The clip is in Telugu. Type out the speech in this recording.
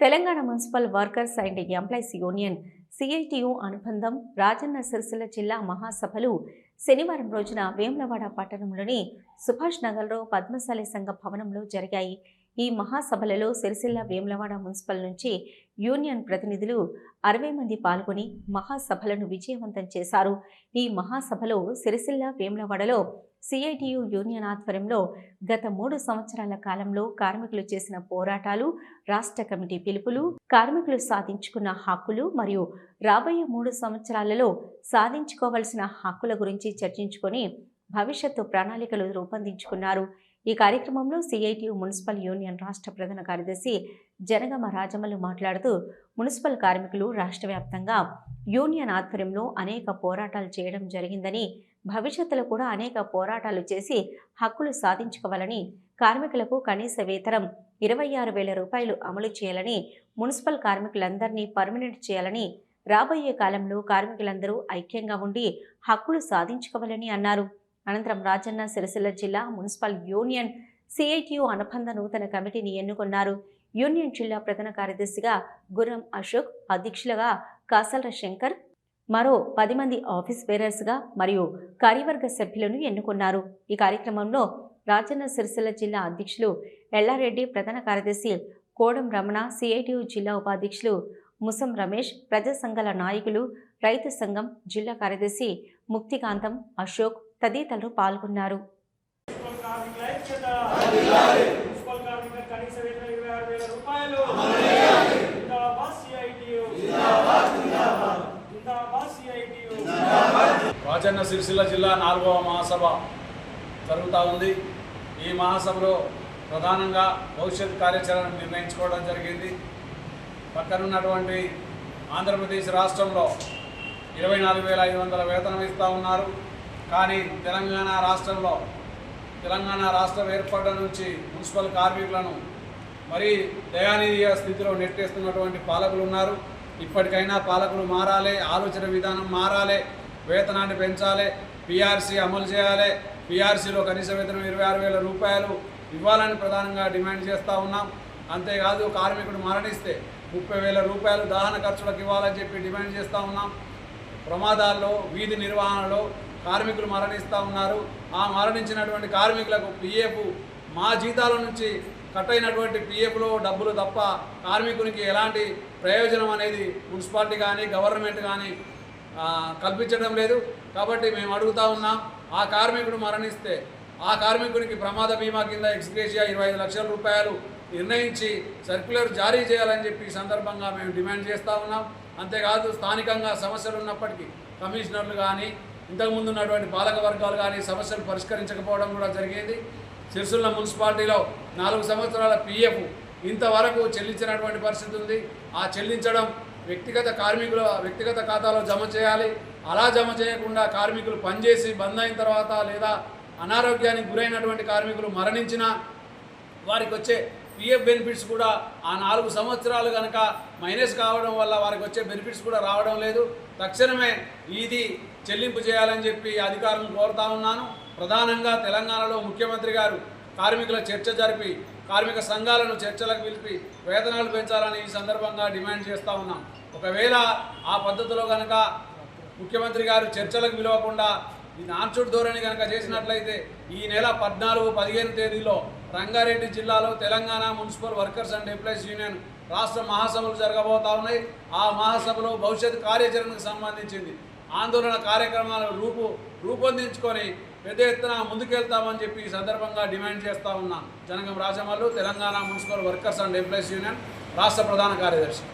Telangana municipal workers and employees union CITU అనుబంధం రాజన్న సిరిసిల్ల జిల్లా మహాసభలు శనివారం రోజున వేములవాడ పట్టణంలోని సుభాష్ నగర్లో పద్మశాలి సంఘ భవనంలో జరిగాయి. ఈ మహాసభలలో సిరిసిల్ల వేములవాడ మున్సిపల్ నుంచి యూనియన్ ప్రతినిధులు అరవై మంది పాల్గొని మహాసభలను విజయవంతం చేశారు. ఈ మహాసభలో సిరిసిల్ల వేములవాడలో సిఐటియు యూనియన్ ఆధ్వర్యంలో గత మూడు సంవత్సరాల కాలంలో కార్మికులు చేసిన పోరాటాలు రాష్ట్ర కమిటీ పిలుపులు కార్మికులు సాధించుకున్న హక్కులు మరియు రాబోయే మూడు సంవత్సరాలలో సాధించుకోవాల్సిన హక్కుల గురించి చర్చించుకొని భవిష్యత్తు ప్రణాళికలు రూపొందించుకున్నారు. ఈ కార్యక్రమంలో సిఐటియు మున్సిపల్ యూనియన్ రాష్ట్ర ప్రధాన కార్యదర్శి జనగమ రాజమల్లు మాట్లాడుతూ మున్సిపల్ కార్మికులు రాష్ట్ర వ్యాప్తంగా యూనియన్ ఆధ్వర్యంలో అనేక పోరాటాలు చేయడం జరిగిందని భవిష్యత్తులో కూడా అనేక పోరాటాలు చేసి హక్కులు సాధించుకోవాలని కార్మికులకు కనీస వేతనం ఇరవై ఆరు వేల రూపాయలు అమలు చేయాలని మున్సిపల్ కార్మికులందరినీ పర్మనెంట్ చేయాలని రాబోయే కాలంలో కార్మికులందరూ ఐక్యంగా ఉండి హక్కులు సాధించుకోవాలని అన్నారు. అనంతరం రాజన్న సిరిసిల్ల జిల్లా మున్సిపల్ యూనియన్ సిఐటియు అనుబంధ నూతన కమిటీని ఎన్నుకున్నారు. యూనియన్ జిల్లా ప్రధాన కార్యదర్శిగా గుర్రం అశోక్ అధ్యక్షులుగా కాసల శంకర్ మరో పది మంది ఆఫీస్ బేరర్స్గా మరియు కార్యవర్గ సభ్యులను ఎన్నుకున్నారు. ఈ కార్యక్రమంలో రాజన్న సిరిసిల్ల జిల్లా అధ్యక్షులు ఎల్లారెడ్డి ప్రధాన కార్యదర్శి కోడం రమణ సిఐటియు జిల్లా ఉపాధ్యక్షులు ముసం రమేష్ ప్రజా సంఘాల నాయకులు రైతు సంఘం జిల్లా కార్యదర్శి ముక్తికాంతం అశోక్ తదితరులు పాల్గొన్నారు. రాజన్న సిరిసిల్ల జిల్లా నాలుగవ మహాసభ జరుగుతూ ఉంది. ఈ మహాసభలో ప్రధానంగా భవిష్యత్ కార్యాచరణ నిర్ణయించుకోవడం జరిగింది. పక్కనున్నటువంటి ఆంధ్రప్రదేశ్ రాష్ట్రంలో ఇరవై నాలుగు వేల ఐదు వందల వేతనం ఇస్తూ ఉన్నారు. కానీ తెలంగాణ రాష్ట్రంలో తెలంగాణ రాష్ట్రం ఏర్పడడం నుంచి మున్సిపల్ కార్మికులను మరీ దయానీయ స్థితిలో నెట్టేస్తున్నటువంటి పాలకులు ఉన్నారు. ఇప్పటికైనా పాలకులు మారాలి ఆలోచన విధానం మారాలి వేతనాన్ని పెంచాలి పీఆర్సీ అమలు చేయాలి పీఆర్సీలో కనీస వేతనం ఇరవై ఆరు వేల రూపాయలు ఇవ్వాలని ప్రధానంగా డిమాండ్ చేస్తూ ఉన్నాం. అంతేకాదు కార్మికుడు మరణిస్తే ముప్పై వేల రూపాయలు దహన ఖర్చులకు ఇవ్వాలని చెప్పి డిమాండ్ చేస్తూ ఉన్నాం. ప్రమాదాల్లో వీధి నిర్వహణలో కార్మికులు మరణిస్తూ ఉన్నారు. ఆ మరణించినటువంటి కార్మికులకు పిఎఫ్ మా జీతాల నుంచి కట్ అయినటువంటి పిఎఫ్లో డబ్బులు తప్ప కార్మికునికి ఎలాంటి ప్రయోజనం అనేది మున్సిపాలిటీ కానీ గవర్నమెంట్ కానీ కల్పించడం లేదు. కాబట్టి మేము అడుగుతా ఉన్నాం ఆ కార్మికుడు మరణిస్తే ఆ కార్మికునికి ప్రమాద బీమా కింద ఎక్స్గ్రేషియా ఇరవై లక్షల రూపాయలు నిర్ణయించి సర్క్యులర్ జారీ చేయాలని చెప్పి ఈ సందర్భంగా మేము డిమాండ్ చేస్తూ ఉన్నాం. అంతేకాదు స్థానికంగా సమస్యలు ఉన్నప్పటికీ కమిషనర్లు కానీ ఇంతకుముందు ఉన్నటువంటి పాలక వర్గాలు కానీ సమస్యలు పరిష్కరించకపోవడం కూడా జరిగింది. సిరిసిల్ల మున్సిపాలిటీలో నాలుగు సంవత్సరాల పిఎఫ్ ఇంతవరకు చెల్లించినటువంటి పరిస్థితి ఉంది. ఆ చెల్లించడం వ్యక్తిగత కార్మికుల వ్యక్తిగత ఖాతాలో జమ చేయాలి. అలా జమ చేయకుండా కార్మికులు పనిచేసి బంద్ అయిన తర్వాత లేదా అనారోగ్యానికి గురైనటువంటి కార్మికులు మరణించినా వారికి వచ్చే పిఎఫ్ బెనిఫిట్స్ కూడా ఆ నాలుగు సంవత్సరాలు కనుక మైనస్ కావడం వల్ల వారికి వచ్చే బెనిఫిట్స్ కూడా రావడం లేదు. తక్షణమే ఇది చెల్లింపు చేయాలని చెప్పి అధికారులను కోరుతా ఉన్నాను. ప్రధానంగా తెలంగాణలో ముఖ్యమంత్రి గారు కార్మికుల చర్చ జరిపి కార్మిక సంఘాలను చర్చలకు పిలిపి వేతనాలు పెంచాలని ఈ సందర్భంగా డిమాండ్ చేస్తూ ఉన్నాం. ఒకవేళ ఆ పద్ధతిలో కనుక ముఖ్యమంత్రి గారు చర్చలకు పిలవకుండా ఈ నాన్చుడ్ ధోరణి కనుక చేసినట్లయితే ఈ నెల పద్నాలుగు పదిహేను తేదీలో రంగారెడ్డి జిల్లాలో Telangana municipal workers and employees union రాష్ట్ర మహాసభలు జరగబోతా ఉన్నాయి. ఆ మహాసభలో భవిష్యత్ కార్యాచరణకు సంబంధించింది ఆందోళన కార్యక్రమాలు రూపు రూపొందించుకొని పెద్ద ఎత్తున ముందుకెళ్తామని చెప్పి ఈ సందర్భంగా డిమాండ్ చేస్తా ఉన్నాం Janagam Rajamallu Telangana municipal workers and employees union రాష్ట్ర ప్రధాన కార్యదర్శి.